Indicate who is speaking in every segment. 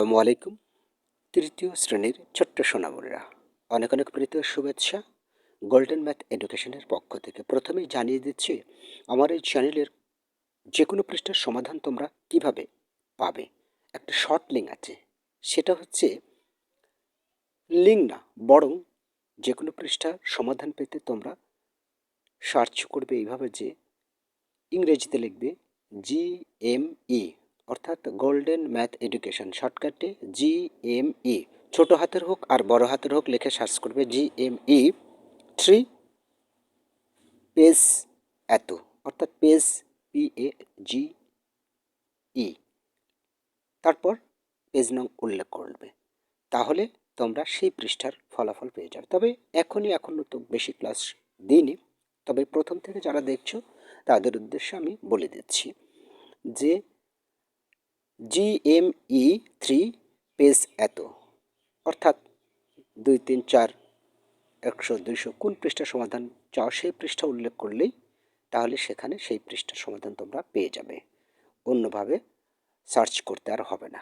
Speaker 1: আসসালামু আলাইকুম তৃতীয় শ্রেণীর ছোট্ট সোনামুরা অনেক অনেক প্রীত শুভেচ্ছা গোল্ডেন ম্যাথ এডুকেশনের পক্ষ থেকে প্রথমেই জানিয়ে দিচ্ছি আমার এই চ্যানেলের যে কোনো পৃষ্ঠার সমাধান তোমরা কিভাবে পাবে একটা শর্ট লিঙ্ক আছে সেটা হচ্ছে লিঙ্ক না বরং যে কোনো পৃষ্ঠার সমাধান পেতে তোমরা সার্চ করবে এইভাবে যে ইংরেজিতে লিখবে জি এম ই অর্থাৎ গোল্ডেন ম্যাথ এডুকেশন শর্টকাটে জি এম ই ছোটো হাতের হোক আর বড় হাতের হোক লিখে সার্চ করবে G M E three page এত অর্থাৎ পেজ পি এ জি ই তারপর পেজ নং উল্লেখ করবে তাহলে তোমরা সেই পৃষ্ঠার ফলাফল পেয়ে যাবে তবে এখনই এখনও তো বেশি ক্লাস দিইনি তবে প্রথম থেকে যারা দেখছো তাদের উদ্দেশ্যে আমি বলে দিচ্ছি যে জিএমই থ্রি পেজ এত অর্থাৎ দুই তিন চার একশো দুইশো কোন পৃষ্ঠা সমাধান চাও সেই পৃষ্ঠা উল্লেখ করলেই তাহলে সেখানে সেই পৃষ্ঠার সমাধান তোমরা পেয়ে যাবে অন্যভাবে সার্চ করতে আর হবে না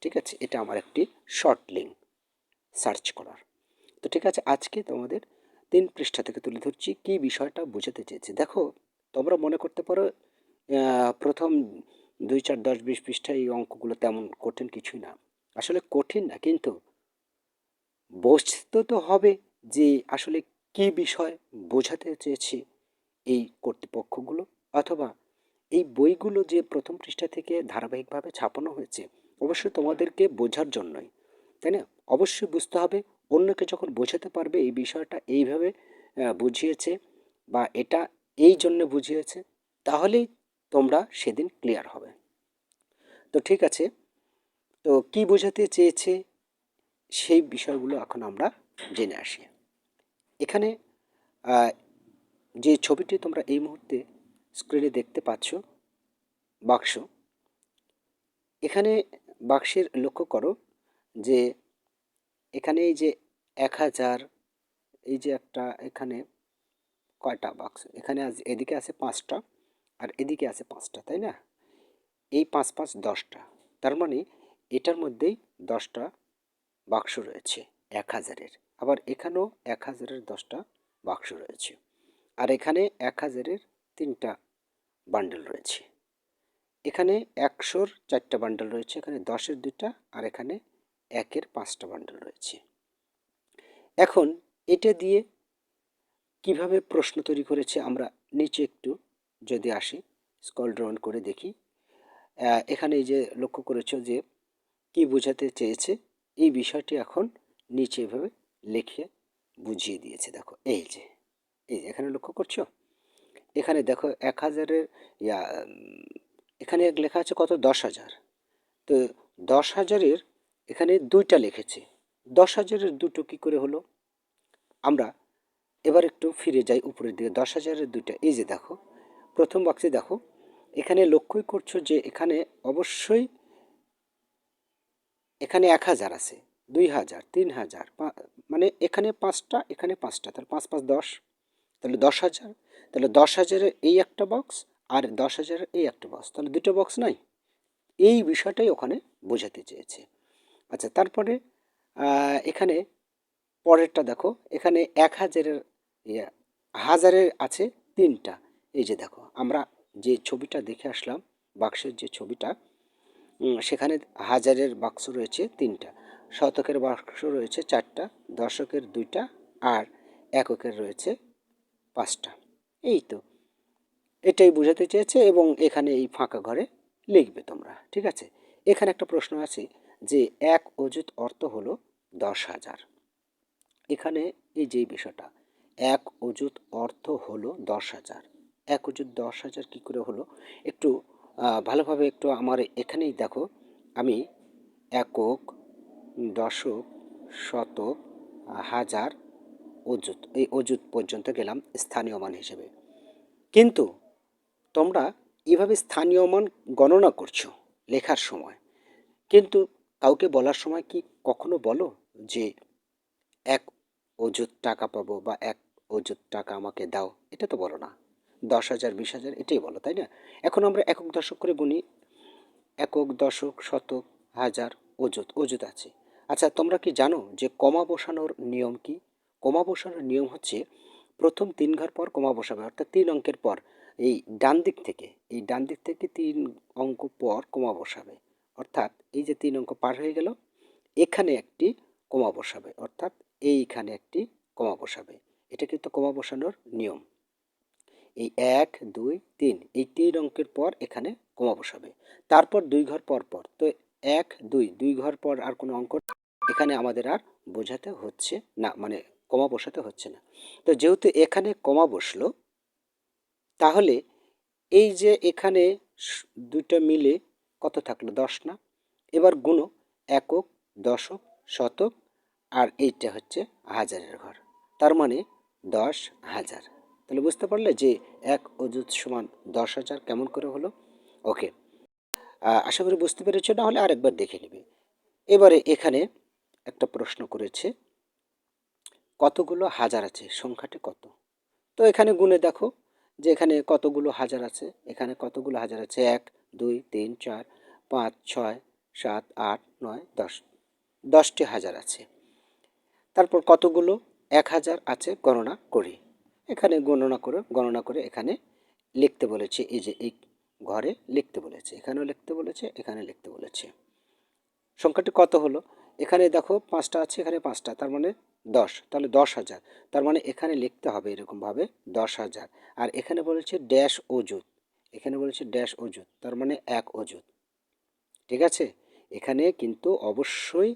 Speaker 1: ঠিক আছে এটা আমার একটি শর্ট লিঙ্ক সার্চ করার তো ঠিক আছে আজকে তোমাদের তিন পৃষ্ঠা থেকে তুলে ধরছি কী বিষয়টা বোঝাতে চেয়েছে দেখো তোমরা মনে করতে পারো প্রথম দুই চার দশ বিশ পৃষ্ঠা এই অঙ্কগুলো তেমন কঠিন কিছুই না আসলে কঠিন না কিন্তু বুঝতে তো হবে যে আসলে কি বিষয় বোঝাতে চেয়েছি এই কর্তৃপক্ষগুলো অথবা এই বইগুলো যে প্রথম পৃষ্ঠা থেকে ধারাবাহিকভাবে ছাপানো হয়েছে অবশ্যই তোমাদেরকে বোঝার জন্যই তাই না অবশ্যই বুঝতে হবে অন্যকে যখন বোঝাতে পারবে এই বিষয়টা এইভাবে বুঝিয়েছে বা এটা এই জন্য বুঝিয়েছে তাহলেই তোমরা সেদিন ক্লিয়ার হবে তো ঠিক আছে তো কি বোঝাতে চেয়েছে সেই বিষয়গুলো এখন আমরা জেনে আসি এখানে যে ছবিটি তোমরা এই মুহূর্তে স্ক্রিনে দেখতে পাচ্ছ বাক্স এখানে বাক্সের লক্ষ্য করো যে এখানে এই যে এক হাজার এই যে একটা এখানে কয়টা বাক্স এখানে এদিকে আছে পাঁচটা আর এদিকে আছে পাঁচটা তাই না এই পাঁচ পাঁচ দশটা তার মানে এটার মধ্যেই দশটা বাক্স রয়েছে এক হাজারের আবার এখানেও এক হাজারের দশটা বাক্স রয়েছে আর এখানে এক হাজারের তিনটা বান্ডেল রয়েছে এখানে একশোর চারটা বান্ডেল রয়েছে এখানে দশের দুইটা আর এখানে একের পাঁচটা বান্ডেল রয়েছে এখন এটা দিয়ে কিভাবে প্রশ্ন তৈরি করেছে আমরা নিচে একটু যদি আসি স্কল ডাউন করে দেখি এখানে এই যে লক্ষ্য করেছ যে কি বোঝাতে চেয়েছে এই বিষয়টি এখন নিচে এভাবে লিখে বুঝিয়ে দিয়েছে দেখো এই যে এই যে এখানে লক্ষ্য করছো এখানে দেখো এক হাজারের ইয়া এখানে লেখা আছে কত দশ হাজার তো দশ হাজারের এখানে দুইটা লিখেছে দশ হাজারের দুটো কি করে হলো আমরা এবার একটু ফিরে যাই উপরের দিকে দশ হাজারের দুইটা এই যে দেখো প্রথম বাক্সে দেখো এখানে লক্ষ্যই করছো যে এখানে অবশ্যই এখানে এক হাজার আছে দুই হাজার তিন হাজার মানে এখানে পাঁচটা এখানে পাঁচটা তাহলে পাঁচ পাঁচ দশ তাহলে দশ হাজার তাহলে দশ হাজারের এই একটা বক্স আর দশ হাজারের এই একটা বক্স তাহলে দুটো বক্স নাই এই বিষয়টাই ওখানে বোঝাতে চেয়েছে আচ্ছা তারপরে এখানে পরেরটা দেখো এখানে এক হাজারের হাজারের আছে তিনটা এই যে দেখো আমরা যে ছবিটা দেখে আসলাম বাক্সের যে ছবিটা সেখানে হাজারের বাক্স রয়েছে তিনটা শতকের বাক্স রয়েছে চারটা দশকের দুইটা আর এককের রয়েছে পাঁচটা এই তো এটাই বোঝাতে চেয়েছে এবং এখানে এই ফাঁকা ঘরে লিখবে তোমরা ঠিক আছে এখানে একটা প্রশ্ন আছে যে এক অযুত অর্থ হলো দশ হাজার এখানে এই যে বিষয়টা এক অযুত অর্থ হলো দশ হাজার এক ওজন দশ হাজার কী করে হলো একটু ভালোভাবে একটু আমার এখানেই দেখো আমি একক দশক শতক হাজার অজুত এই অজুত পর্যন্ত গেলাম স্থানীয় মান হিসেবে কিন্তু তোমরা এভাবে স্থানীয় মান গণনা করছো লেখার সময় কিন্তু কাউকে বলার সময় কি কখনো বলো যে এক অজুত টাকা পাবো বা এক অজুত টাকা আমাকে দাও এটা তো বলো না দশ হাজার বিশ হাজার এটাই বলো তাই না এখন আমরা একক দশক করে গুনি একক দশক শতক হাজার অজুত অযুত আছে আচ্ছা তোমরা কি জানো যে কমা বসানোর নিয়ম কি কমা বসানোর নিয়ম হচ্ছে প্রথম তিন ঘর পর কমা বসাবে অর্থাৎ তিন অঙ্কের পর এই ডান দিক থেকে এই ডান দিক থেকে তিন অঙ্ক পর কমা বসাবে অর্থাৎ এই যে তিন অঙ্ক পার হয়ে গেল এখানে একটি কমা বসাবে অর্থাৎ এইখানে একটি কমা বসাবে এটা কিন্তু কমা বসানোর নিয়ম এই এক দুই তিন এই তিন অঙ্কের পর এখানে কমা বসাবে তারপর দুই ঘর পর পর তো এক দুই দুই ঘর পর আর কোনো অঙ্ক এখানে আমাদের আর বোঝাতে হচ্ছে না মানে কমা বসাতে হচ্ছে না তো যেহেতু এখানে কমা বসলো তাহলে এই যে এখানে দুটো মিলে কত থাকলো দশ না এবার গুণো একক দশক শতক আর এইটা হচ্ছে হাজারের ঘর তার মানে দশ হাজার তাহলে বুঝতে পারলে যে এক অযুত সমান দশ হাজার কেমন করে হলো ওকে আশা করি বুঝতে পেরেছ না হলে আরেকবার দেখে নেবে এবারে এখানে একটা প্রশ্ন করেছে কতগুলো হাজার আছে সংখ্যাটি কত তো এখানে গুণে দেখো যে এখানে কতগুলো হাজার আছে এখানে কতগুলো হাজার আছে এক দুই তিন চার পাঁচ ছয় সাত আট নয় দশ দশটি হাজার আছে তারপর কতগুলো এক হাজার আছে গণনা করি এখানে গণনা করে গণনা করে এখানে লিখতে বলেছে এই যে এই ঘরে লিখতে বলেছে এখানেও লিখতে বলেছে এখানে লিখতে বলেছে সংখ্যাটি কত হলো এখানে দেখো পাঁচটা আছে এখানে পাঁচটা তার মানে দশ তাহলে দশ হাজার তার মানে এখানে লিখতে হবে এরকমভাবে দশ হাজার আর এখানে বলেছে ড্যাশ ওজুত এখানে বলেছে ড্যাশ ওজুত তার মানে এক ওজুত ঠিক আছে এখানে কিন্তু অবশ্যই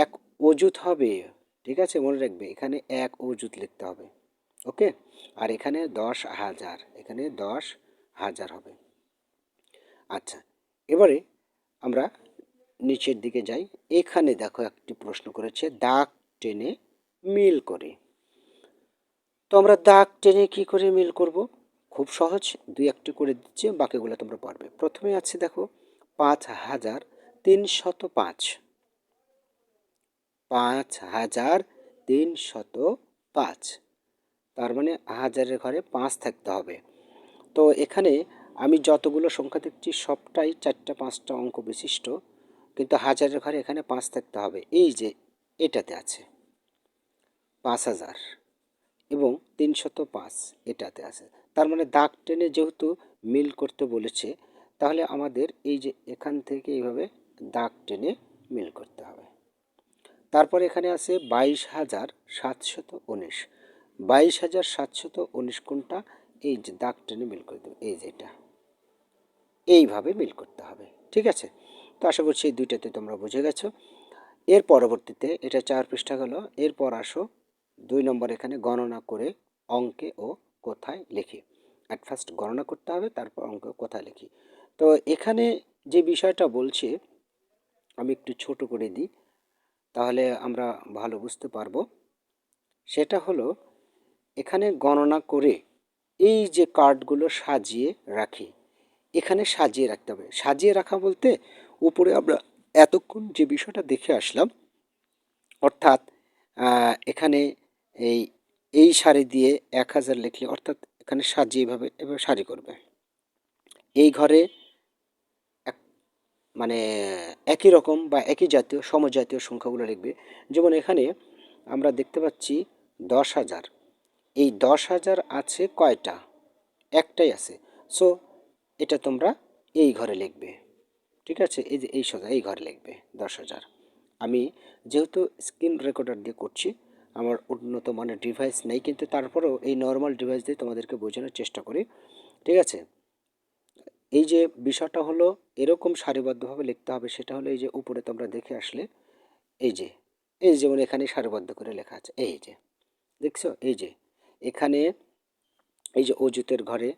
Speaker 1: এক ওজুত হবে ঠিক আছে মনে রাখবে এখানে এক ওজুত লিখতে হবে ওকে আর এখানে দশ হাজার এখানে দশ হাজার হবে আচ্ছা এবারে আমরা নিচের দিকে যাই এখানে দেখো একটি প্রশ্ন করেছে দাগ টেনে মিল করে তো আমরা দাগ টেনে কি করে মিল করব খুব সহজ দুই একটি করে দিচ্ছে বাকিগুলো তোমরা পারবে প্রথমে আছে দেখো পাঁচ হাজার তিনশত পাঁচ পাঁচ হাজার তিনশত পাঁচ তার মানে হাজারের ঘরে পাঁচ থাকতে হবে তো এখানে আমি যতগুলো সংখ্যা দেখছি সবটাই চারটা পাঁচটা অঙ্ক বিশিষ্ট কিন্তু হাজারের ঘরে এখানে পাঁচ থাকতে হবে এই যে এটাতে আছে পাঁচ হাজার এবং তিনশত পাঁচ এটাতে আছে তার মানে দাগ টেনে যেহেতু মিল করতে বলেছে তাহলে আমাদের এই যে এখান থেকে এইভাবে দাগ টেনে মিল করতে হবে তারপর এখানে আছে বাইশ হাজার সাতশত উনিশ বাইশ হাজার সাতশত উনিশ কোনটা এই যে দাগ টেনে মিল করে দেবে এই যে এটা এইভাবে মিল করতে হবে ঠিক আছে তো আশা করছি এই দুইটাতে তোমরা বুঝে গেছো এর পরবর্তীতে এটা চার পৃষ্ঠা গেল এরপর আসো দুই নম্বর এখানে গণনা করে অঙ্কে ও কোথায় লিখি অ্যাট ফার্স্ট গণনা করতে হবে তারপর অঙ্ক কোথায় লিখি তো এখানে যে বিষয়টা বলছে আমি একটু ছোট করে দিই তাহলে আমরা ভালো বুঝতে পারবো সেটা হলো এখানে গণনা করে এই যে কার্ডগুলো সাজিয়ে রাখি এখানে সাজিয়ে রাখতে হবে সাজিয়ে রাখা বলতে উপরে আমরা এতক্ষণ যে বিষয়টা দেখে আসলাম অর্থাৎ এখানে এই এই সারি দিয়ে এক হাজার লিখলে অর্থাৎ এখানে সাজিয়ে এভাবে এভাবে সারি করবে এই ঘরে এক মানে একই রকম বা একই জাতীয় সমজাতীয় সংখ্যাগুলো লিখবে যেমন এখানে আমরা দেখতে পাচ্ছি দশ হাজার এই দশ হাজার আছে কয়টা একটাই আছে সো এটা তোমরা এই ঘরে লিখবে ঠিক আছে এই যে এই সোজা এই ঘরে লিখবে দশ হাজার আমি যেহেতু স্ক্রিন রেকর্ডার দিয়ে করছি আমার উন্নত মানের ডিভাইস নেই কিন্তু তারপরেও এই নর্মাল ডিভাইস দিয়ে তোমাদেরকে বোঝানোর চেষ্টা করি ঠিক আছে এই যে বিষয়টা হলো এরকম সারিবদ্ধভাবে লিখতে হবে সেটা হলো এই যে উপরে তোমরা দেখে আসলে এই যে এই যেমন এখানে সারিবদ্ধ করে লেখা আছে এই যে দেখছো এই যে এখানে এই যে অজুতের ঘরে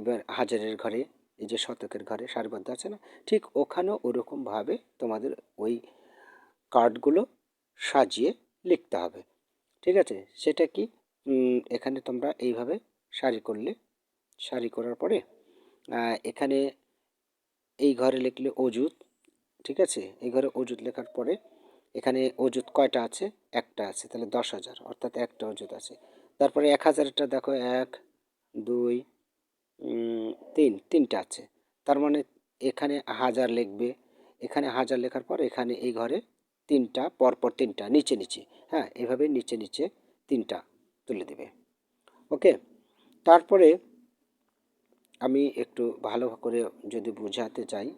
Speaker 1: এবার হাজারের ঘরে এই যে শতকের ঘরে সারিবদ্ধ আছে না ঠিক ওখানেও ওরকমভাবে তোমাদের ওই কার্ডগুলো সাজিয়ে লিখতে হবে ঠিক আছে সেটা কি এখানে তোমরা এইভাবে সারি করলে সারি করার পরে এখানে এই ঘরে লিখলে অজুত ঠিক আছে এই ঘরে অজুত লেখার পরে এখানে অজুত কয়টা আছে একটা আছে তাহলে দশ হাজার অর্থাৎ একটা অজুত আছে তারপরে এক হাজারটা দেখো এক দুই তিন তিনটা আছে তার মানে এখানে হাজার লিখবে এখানে হাজার লেখার পর এখানে এই ঘরে তিনটা পরপর তিনটা নিচে নিচে হ্যাঁ এভাবে নিচে নিচে তিনটা তুলে দেবে ওকে তারপরে আমি একটু ভালো করে যদি বোঝাতে চাই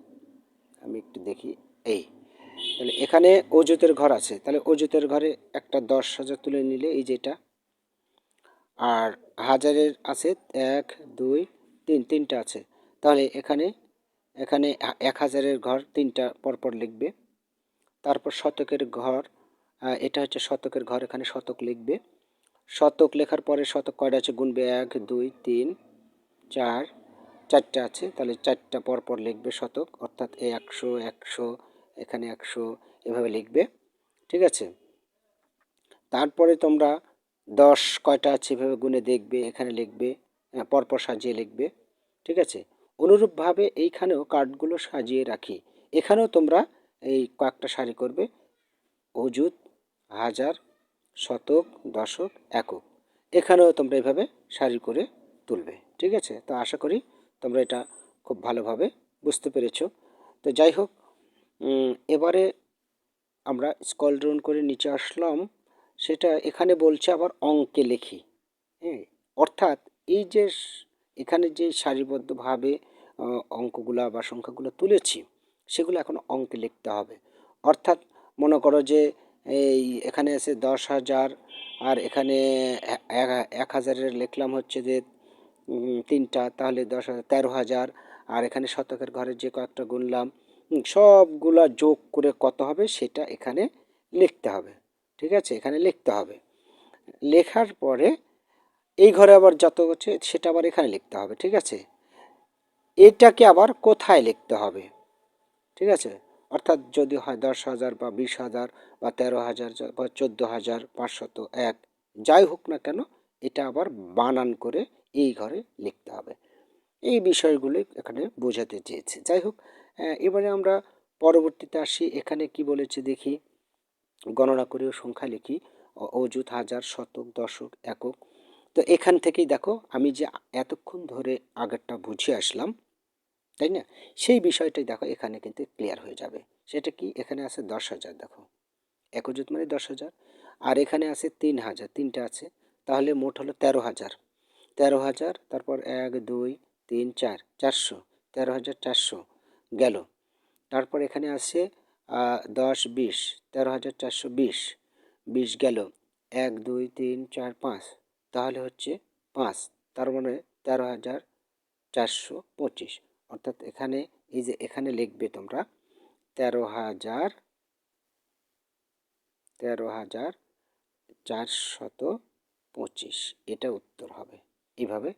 Speaker 1: আমি একটু দেখি এই তাহলে এখানে অজুতের ঘর আছে তাহলে অজুতের ঘরে একটা দশ হাজার তুলে নিলে এই যেটা আর হাজারের আছে এক দুই তিন তিনটা আছে তাহলে এখানে এখানে এক হাজারের ঘর তিনটা পরপর লিখবে তারপর শতকের ঘর এটা হচ্ছে শতকের ঘর এখানে শতক লিখবে শতক লেখার পরে শতক কয়টা আছে গুনবে এক দুই তিন চার চারটা আছে তাহলে চারটা পরপর লিখবে শতক অর্থাৎ এ একশো একশো এখানে একশো এভাবে লিখবে ঠিক আছে তারপরে তোমরা দশ কয়টা আছে এভাবে গুণে দেখবে এখানে লিখবে হ্যাঁ, পরপর সাজিয়ে লিখবে ঠিক আছে অনুরূপভাবে এইখানেও কার্ডগুলো সাজিয়ে রাখি এখানেও তোমরা এই কয়েকটা সারি করবে অজুত হাজার শতক দশক একক এখানেও তোমরা এভাবে সারি করে তুলবে ঠিক আছে তো আশা করি তোমরা এটা খুব ভালোভাবে বুঝতে পেরেছ তো যাই হোক এবারে আমরা স্কল ড্রোন করে নিচে আসলাম সেটা এখানে বলছে আবার অঙ্কে লেখি হ্যাঁ অর্থাৎ এই যে এখানে যে সারিবদ্ধভাবে অঙ্কগুলো বা সংখ্যাগুলো তুলেছি সেগুলো এখন অঙ্কে লিখতে হবে অর্থাৎ মনে করো যে এই এখানে আছে দশ হাজার আর এখানে এক হাজারের লিখলাম হচ্ছে যে তিনটা তাহলে দশ হাজার তেরো হাজার আর এখানে শতকের ঘরে যে কয়েকটা গুনলাম সবগুলা যোগ করে কত হবে সেটা এখানে লিখতে হবে ঠিক আছে এখানে লিখতে হবে লেখার পরে এই ঘরে আবার যত হচ্ছে সেটা আবার এখানে লিখতে হবে ঠিক আছে এটাকে আবার কোথায় লিখতে হবে ঠিক আছে অর্থাৎ যদি হয় দশ হাজার বা বিশ হাজার বা তেরো হাজার বা চোদ্দো হাজার পাঁচশত এক যাই হোক না কেন এটা আবার বানান করে এই ঘরে লিখতে হবে এই বিষয়গুলো এখানে বোঝাতে চেয়েছে যাই হোক এবারে আমরা পরবর্তীতে আসি এখানে কি বলেছে দেখি গণনা করেও সংখ্যা লিখি অযুত হাজার শতক দশক একক তো এখান থেকেই দেখো আমি যে এতক্ষণ ধরে আগেরটা বুঝে আসলাম তাই না সেই বিষয়টাই দেখো এখানে কিন্তু ক্লিয়ার হয়ে যাবে সেটা কি এখানে আছে দশ হাজার দেখো একযুত মানে দশ হাজার আর এখানে আছে তিন হাজার তিনটা আছে তাহলে মোট হলো তেরো হাজার তেরো হাজার তারপর এক দুই তিন চার চারশো তেরো হাজার চারশো গেল তারপর এখানে আছে দশ বিশ তেরো হাজার চারশো বিশ বিশ গেল এক দুই তিন চার পাঁচ তাহলে হচ্ছে পাঁচ তার মানে তেরো হাজার চারশো পঁচিশ অর্থাৎ এখানে এই যে এখানে লিখবে তোমরা তেরো হাজার তেরো হাজার চারশত পঁচিশ এটা উত্তর হবে এইভাবে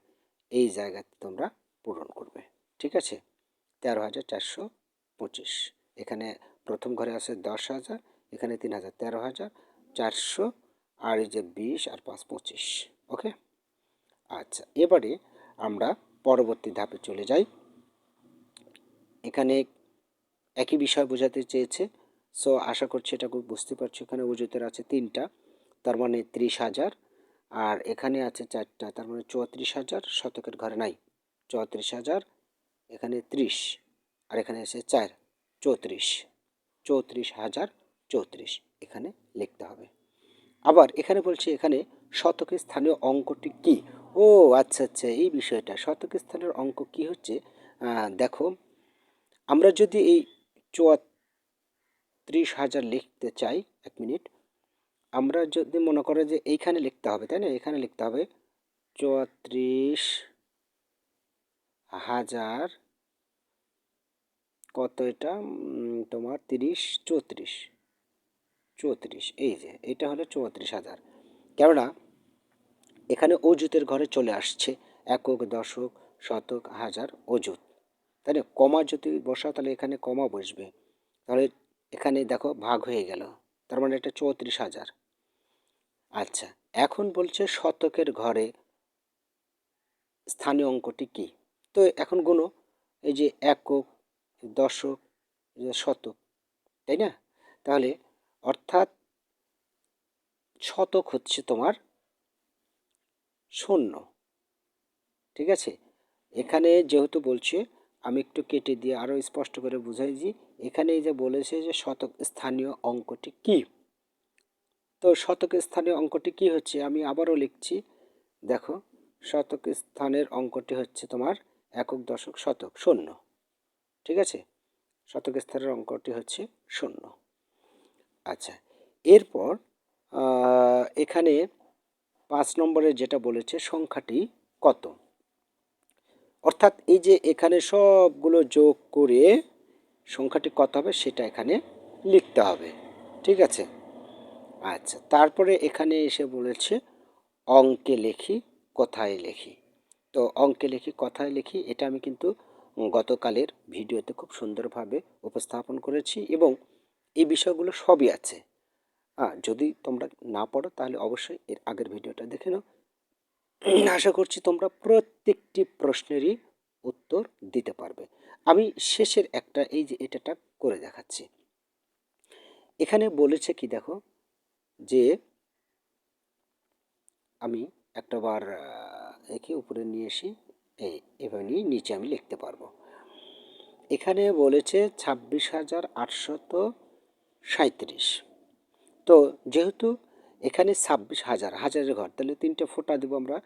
Speaker 1: এই জায়গাতে তোমরা পূরণ করবে ঠিক আছে তেরো হাজার চারশো পঁচিশ এখানে প্রথম ঘরে আছে দশ হাজার এখানে তিন হাজার তেরো হাজার চারশো আর এই যে বিশ আর পাঁচ পঁচিশ ওকে আচ্ছা এবারে আমরা পরবর্তী ধাপে চলে যাই এখানে একই বিষয় বোঝাতে চেয়েছে সো আশা করছি এটা খুব বুঝতে পারছি এখানে উজুতের আছে তিনটা তার মানে ত্রিশ হাজার আর এখানে আছে চারটা তার মানে চৌত্রিশ হাজার শতকের ঘরে নাই চৌত্রিশ হাজার এখানে ত্রিশ আর এখানে আছে চার চৌত্রিশ চৌত্রিশ হাজার চৌত্রিশ এখানে লিখতে হবে আবার এখানে বলছি এখানে শতকের স্থানীয় অঙ্কটি কি ও আচ্ছা আচ্ছা এই বিষয়টা শতকের স্থানের অঙ্ক কি হচ্ছে দেখো আমরা যদি এই চুয়াত্রিশ হাজার লিখতে চাই এক মিনিট আমরা যদি মনে করে যে এইখানে লিখতে হবে তাই না এখানে লিখতে হবে চুয়াত্রিশ হাজার কত এটা তোমার তিরিশ চৌত্রিশ চৌত্রিশ এই যে এটা হলো চৌত্রিশ হাজার কেননা এখানে অজুতের ঘরে চলে আসছে একক দশক শতক হাজার অজুত তাহলে কমা যদি বসা তাহলে এখানে কমা বসবে তাহলে এখানে দেখো ভাগ হয়ে গেল তার মানে এটা চৌত্রিশ হাজার আচ্ছা এখন বলছে শতকের ঘরে স্থানীয় অঙ্কটি কি তো এখন গুনো এই যে একক দশক শতক তাই না তাহলে অর্থাৎ শতক হচ্ছে তোমার শূন্য ঠিক আছে এখানে যেহেতু বলছে আমি একটু কেটে দিয়ে আরও স্পষ্ট করে বুঝাই দিই এখানে যে বলেছে যে শতক স্থানীয় অঙ্কটি কি তো শতক স্থানীয় অঙ্কটি কি হচ্ছে আমি আবারও লিখছি দেখো শতক স্থানের অঙ্কটি হচ্ছে তোমার একক দশক শতক শূন্য ঠিক আছে শতক স্থানের অঙ্কটি হচ্ছে শূন্য আচ্ছা এরপর এখানে পাঁচ নম্বরে যেটা বলেছে সংখ্যাটি কত অর্থাৎ এই যে এখানে সবগুলো যোগ করে সংখ্যাটি কত হবে সেটা এখানে লিখতে হবে ঠিক আছে আচ্ছা তারপরে এখানে এসে বলেছে অঙ্কে লেখি কোথায় লেখি তো অঙ্কে লেখি কোথায় লেখি এটা আমি কিন্তু গতকালের ভিডিওতে খুব সুন্দরভাবে উপস্থাপন করেছি এবং এই বিষয়গুলো সবই আছে যদি তোমরা না পড়ো তাহলে অবশ্যই এর আগের ভিডিওটা দেখে নাও আশা করছি তোমরা প্রত্যেকটি প্রশ্নেরই উত্তর দিতে পারবে আমি শেষের একটা এই যে এটাটা করে দেখাচ্ছি এখানে বলেছে কি দেখো যে আমি একটা বার একে উপরে নিয়ে এসি এই এভাবে নিয়ে নিচে আমি লিখতে পারবো এখানে বলেছে ছাব্বিশ হাজার আটশত সাঁত্রিশ তো যেহেতু এখানে ছাব্বিশ হাজার হাজারের ঘর তাহলে তিনটে ফোঁটা দেবো আমরা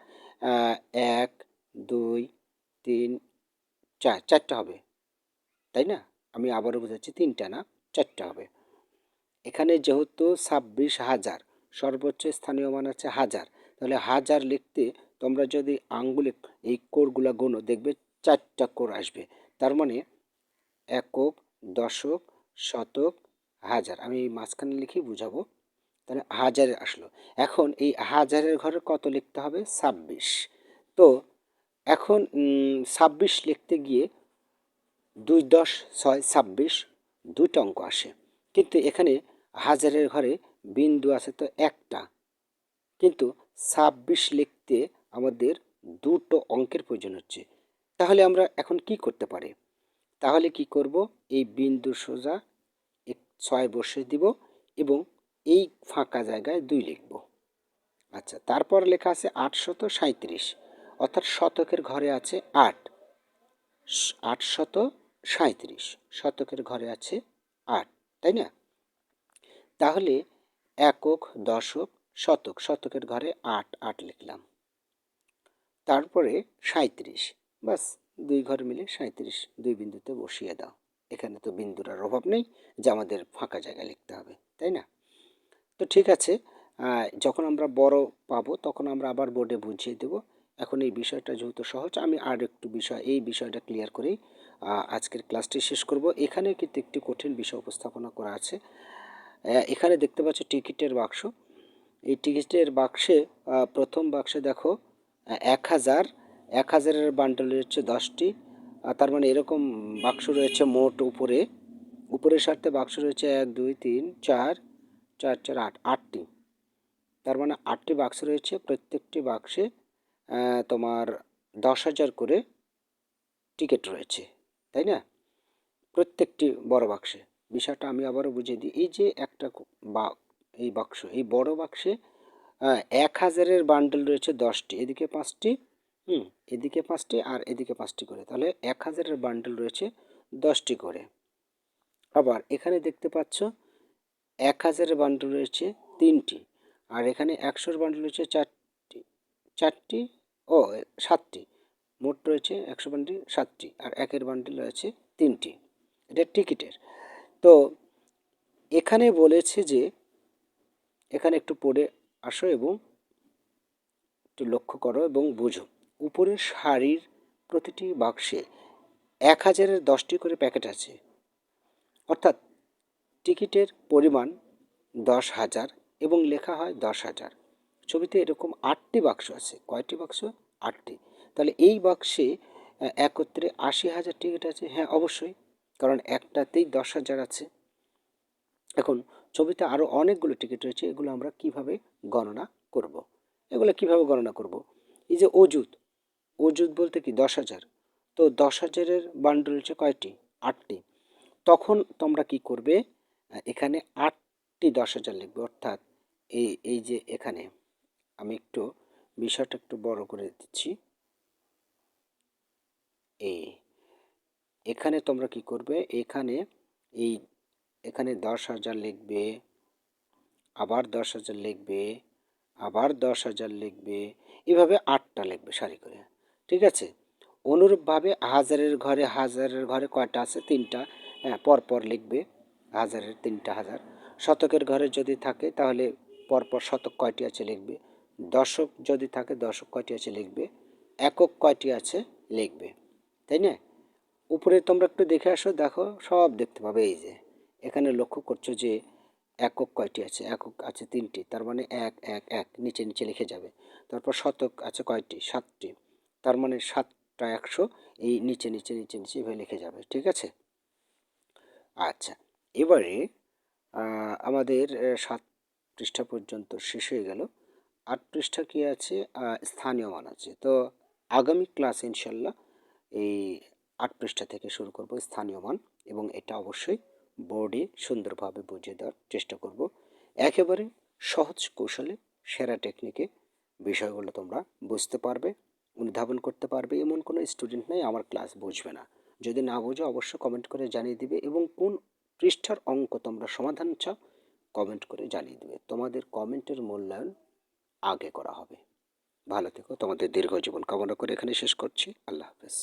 Speaker 1: এক দুই তিন চার চারটা হবে তাই না আমি আবারও বুঝাচ্ছি তিনটা না চারটা হবে এখানে যেহেতু ছাব্বিশ হাজার সর্বোচ্চ স্থানীয় মান আছে হাজার তাহলে হাজার লিখতে তোমরা যদি আঙ্গুলিক এই কোরগুলা গুণো দেখবে চারটা কোর আসবে তার মানে একক দশক শতক হাজার আমি মাঝখানে লিখি বুঝাবো তাহলে হাজারে আসলো এখন এই হাজারের ঘরে কত লিখতে হবে ছাব্বিশ তো এখন ছাব্বিশ লিখতে গিয়ে দুই দশ ছয় ছাব্বিশ দুটা অঙ্ক আসে কিন্তু এখানে হাজারের ঘরে বিন্দু আছে তো একটা কিন্তু ছাব্বিশ লিখতে আমাদের দুটো অঙ্কের প্রয়োজন হচ্ছে তাহলে আমরা এখন কি করতে পারি তাহলে কি করব এই বিন্দু সোজা এক ছয় বসে দিব এবং এই ফাঁকা জায়গায় দুই লিখব আচ্ছা তারপর লেখা আছে আটশত সাঁত্রিশ অর্থাৎ শতকের ঘরে আছে আট আটশত সাঁত্রিশ শতকের ঘরে আছে আট তাই না তাহলে একক দশক শতক শতকের ঘরে আট আট লিখলাম তারপরে সাঁত্রিশ বাস দুই ঘর মিলে সাঁত্রিশ দুই বিন্দুতে বসিয়ে দাও এখানে তো বিন্দুর আর অভাব নেই যে আমাদের ফাঁকা জায়গা লিখতে হবে তাই না তো ঠিক আছে যখন আমরা বড় পাবো তখন আমরা আবার বোর্ডে বুঝিয়ে দেব এখন এই বিষয়টা যেহেতু সহজ আমি আর একটু বিষয় এই বিষয়টা ক্লিয়ার করেই আজকের ক্লাসটি শেষ করব এখানে কিন্তু একটি কঠিন বিষয় উপস্থাপনা করা আছে এখানে দেখতে পাচ্ছ টিকিটের বাক্স এই টিকিটের বাক্সে প্রথম বাক্সে দেখো এক হাজার এক হাজারের বান্ডেল রয়েছে দশটি তার মানে এরকম বাক্স রয়েছে মোট উপরে উপরের স্বার্থে বাক্স রয়েছে এক দুই তিন চার চার চার আট আটটি তার মানে আটটি বাক্স রয়েছে প্রত্যেকটি বাক্সে তোমার দশ হাজার করে টিকিট রয়েছে তাই না প্রত্যেকটি বড় বাক্সে বিষয়টা আমি আবারও বুঝিয়ে দিই এই যে একটা বা এই বাক্স এই বড় বাক্সে হ্যাঁ এক হাজারের বান্ডেল রয়েছে দশটি এদিকে পাঁচটি হুম এদিকে পাঁচটি আর এদিকে পাঁচটি করে তাহলে এক হাজারের বান্ডেল রয়েছে দশটি করে আবার এখানে দেখতে পাচ্ছ এক হাজারের বান্ডেল রয়েছে তিনটি আর এখানে একশোর বান্ডেল রয়েছে চারটি চারটি ও সাতটি মোট রয়েছে একশো বান্ডেল সাতটি আর একের বান্ডেল রয়েছে তিনটি এটা টিকিটের তো এখানে বলেছে যে এখানে একটু পড়ে আসো এবং একটু লক্ষ্য করো এবং বুঝো উপরের শাড়ির প্রতিটি বাক্সে এক হাজারের দশটি করে প্যাকেট আছে অর্থাৎ টিকিটের পরিমাণ দশ হাজার এবং লেখা হয় দশ হাজার ছবিতে এরকম আটটি বাক্স আছে কয়টি বাক্স আটটি তাহলে এই বাক্সে একত্রে আশি হাজার টিকিট আছে হ্যাঁ অবশ্যই কারণ একটাতেই দশ হাজার আছে এখন ছবিতে আরও অনেকগুলো টিকিট রয়েছে এগুলো আমরা কিভাবে গণনা করব। এগুলো কিভাবে গণনা করব। এই যে অজুত অজুত বলতে কি দশ হাজার তো দশ হাজারের বান্ডল হচ্ছে কয়টি আটটি তখন তোমরা কি করবে এখানে আটটি দশ হাজার লিখবে অর্থাৎ এই এই যে এখানে আমি একটু বিষয়টা একটু বড় করে দিচ্ছি এই এখানে তোমরা কি করবে এখানে এই এখানে দশ হাজার লিখবে আবার দশ হাজার লিখবে আবার দশ হাজার লিখবে এভাবে আটটা লিখবে সারি করে ঠিক আছে অনুরূপভাবে হাজারের ঘরে হাজারের ঘরে কয়টা আছে তিনটা হ্যাঁ পরপর লিখবে হাজারের তিনটা হাজার শতকের ঘরে যদি থাকে তাহলে পরপর শতক কয়টি আছে লিখবে দশক যদি থাকে দশক কয়টি আছে লিখবে একক কয়টি আছে লিখবে তাই না উপরে তোমরা একটু দেখে আসো দেখো সব দেখতে পাবে এই যে এখানে লক্ষ্য করছো যে একক কয়টি আছে একক আছে তিনটি তার মানে এক এক এক নিচে নিচে লিখে যাবে তারপর শতক আছে কয়টি সাতটি তার মানে সাতটা একশো এই নিচে নিচে নিচে নিচে এভাবে লিখে যাবে ঠিক আছে আচ্ছা এবারে আমাদের সাত পৃষ্ঠা পর্যন্ত শেষ হয়ে গেল আট পৃষ্ঠা কী আছে স্থানীয় মান আছে তো আগামী ক্লাস ইনশাল্লাহ এই আট পৃষ্ঠা থেকে শুরু করব স্থানীয় মান এবং এটা অবশ্যই বোর্ডে সুন্দরভাবে বুঝিয়ে দেওয়ার চেষ্টা করব একেবারে সহজ কৌশলে সেরা টেকনিকে বিষয়গুলো তোমরা বুঝতে পারবে অনুধাবন করতে পারবে এমন কোনো স্টুডেন্ট নেই আমার ক্লাস বুঝবে না যদি না বোঝো অবশ্যই কমেন্ট করে জানিয়ে দিবে এবং কোন পৃষ্ঠার অঙ্ক তোমরা সমাধান চাও কমেন্ট করে জানিয়ে দিবে তোমাদের কমেন্টের মূল্যায়ন আগে করা হবে ভালো থেকো তোমাদের দীর্ঘ জীবন কামনা করে এখানে শেষ করছি আল্লাহ হাফেজ